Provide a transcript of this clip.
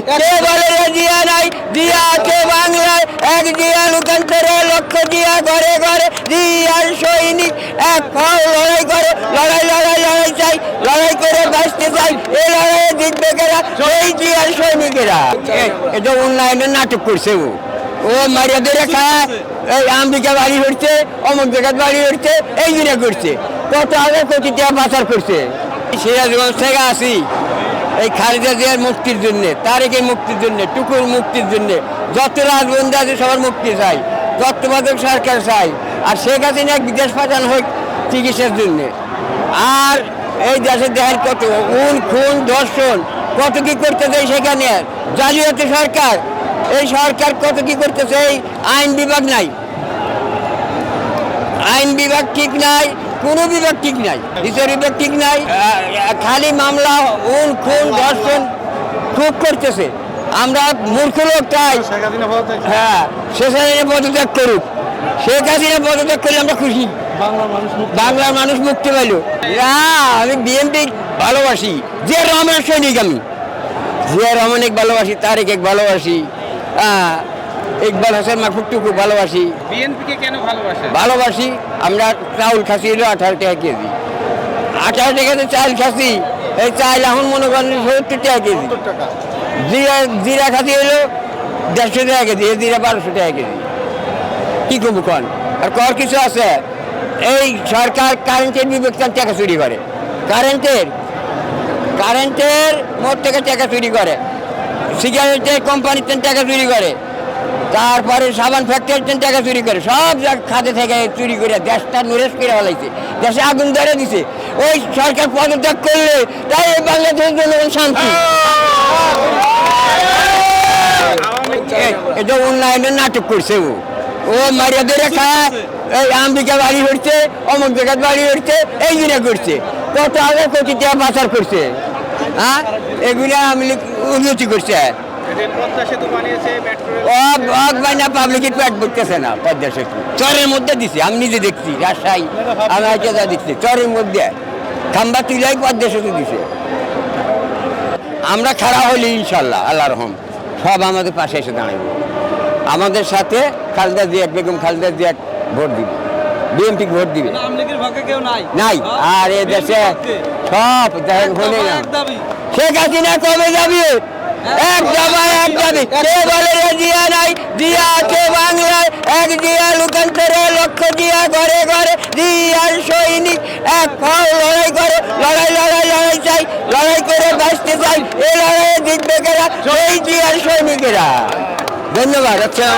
কে বলে রে জিয়া নাই? জিয়া আছে বাংলায়? এক জিয়া লোকান্তরে লক্ষ জিয়া ঘরে ঘরে। জিয়ার সৈনিক এক লড়াই করে লড়াই লড়াই লড়াই চাই লড়াই করে বাঁচতে চাই। লড়াইয়ে জিতবে কেরা? সেই জিয়ার সৈনিকেরা। এ- এটা উন্নয়নের নাটক করছে ও। ও মারিয়া ধরে খায় এই আম্বিকা বাড়ি হচ্ছে অমুক জায়গায় বাড়ি হচ্ছে এই জিনিস করছে। কত আগে টাকা পাচার করছে। সিরাজগঞ্জ থেকে আসি। এই খালেদা জিয়ার মুক্তির জন্য, তারেকের মুক্তির জন্য, টুকুর মুক্তির জন্য, যত রাজবন্ধু আছে সবার মুক্তি চাই তত্ত্বাবধায়ক সরকার চাই, আর শেখ হাসিনা বিদেশ পাঠানো হোক চিকিৎসার জন্য। আর এই দেশে দেখেন কত উন, খুন, ধর্ষণ, কত কি করতেছে সেখানে? জালিয়াতি সরকার। এই সরকার কত কি করতেছে? এই আইন বিভাগ নাই। আইন বিভাগ ঠিক নাই। কোনো বিভাগ ঠিক নাই। বিচার বিভাগ ঠিক নাই। খালি মামলা উন খুন ধর্ষণ খুব করতেছে। আমরা মূর্খ লোকটাই হ্যাঁ শেষ হাসিনা পদত্যাগ করুক। শেখ হাসিনা পদত্যাগ করলে আমরা খুশি। বাংলার মানুষ মুক্তি পাইল। না আমি বিএনপি ভালোবাসি। যে রহমানের সৈনিক আমি। জিয়া রহমানিক ভালোবাসি তারেক এক ভালোবাসি। হ্যাঁ ইকবাল হোসেন মাহফুট্টু খুব ভালোবাসি। বিএনপিকে কেন ভালোবাসেন? ভালোবাসি আমরা চাউল খাসি হলো আঠারো টাকা কেজি। আঠারো টাকাতে চাল খাসি এই চাল এখন মনে করেন সত্তর টাকা কেজি। জিরা জিরা খাসি হলো দেড়শো টাকা কেজি এই জিরা বারোশো টাকা কেজি। কি করব কন? আর কর কিছু আছে? এই সরকার কারেন্টের বিবেচনা টাকা চুরি করে। কারেন্টের কারেন্টের মোট থেকে টাকা চুরি করে। সিগারেটের কোম্পানির টাকা চুরি করে। তারপরে সাবান ফ্যাক্টরির টাকা চুরি করে, সব খাতে থেকে চুরি করে দেশটা নুরেশ করে ফেলাইছে, দেশে আগুন ধরে দিছে। ওই সরকার পদত্যাগ করলে তাই এই বাংলাদেশের জনগণ শান্তি। এটা উন্নয়নের নাটক করছে ও। ও মারিয়া ধরে খায়, এই আম্বিকা বাড়ি হচ্ছে, অমুক জায়গায় বাড়ি হচ্ছে, এই জিনিস করছে। কত আগে কোটি টাকা পাচার করছে হ্যাঁ? এগুলো আমি উন্নতি করছে। পাবলিকের পেট ভরতেছে না পদ্মা সেতু। চরের মধ্যে দিছে আমি নিজে দেখছি রাজশাহী আমি যা দেখছি চরের মধ্যে। খাম্বা তুলাই পদ্মা সেতু দিছে। আমরা খারাপ হলি ইনশাল্লাহ আল্লাহ রহম সব আমাদের পাশে এসে দাঁড়াবে আমাদের সাথে খালেদা জিয়া বেগম খালেদা জিয়া ভোট দিবে। বিএনপি ভোট দিবে। নাই। নাই আর এ দেশে সব দেখেন হলে না। শেখ হাসিনা কবে যাবি? এক জামায় এক যাবি কে বলে রে জিয়া নাই? জিয়া আছে বাংলায়। এক জিয়া লোকান্তরে, লক্ষ জিয়া ঘরে ঘরে। জিয়ার সৈনিক এক ফল লড়াই করে। লড়াই লড়াই লড়াই চাই। লড়াই করে বাঁচতে চাই। এ লড়াইয়ে জিতবে কেরা? সেই জিয়ার সৈনিকেরা। ধন্যবাদ। আচ্ছা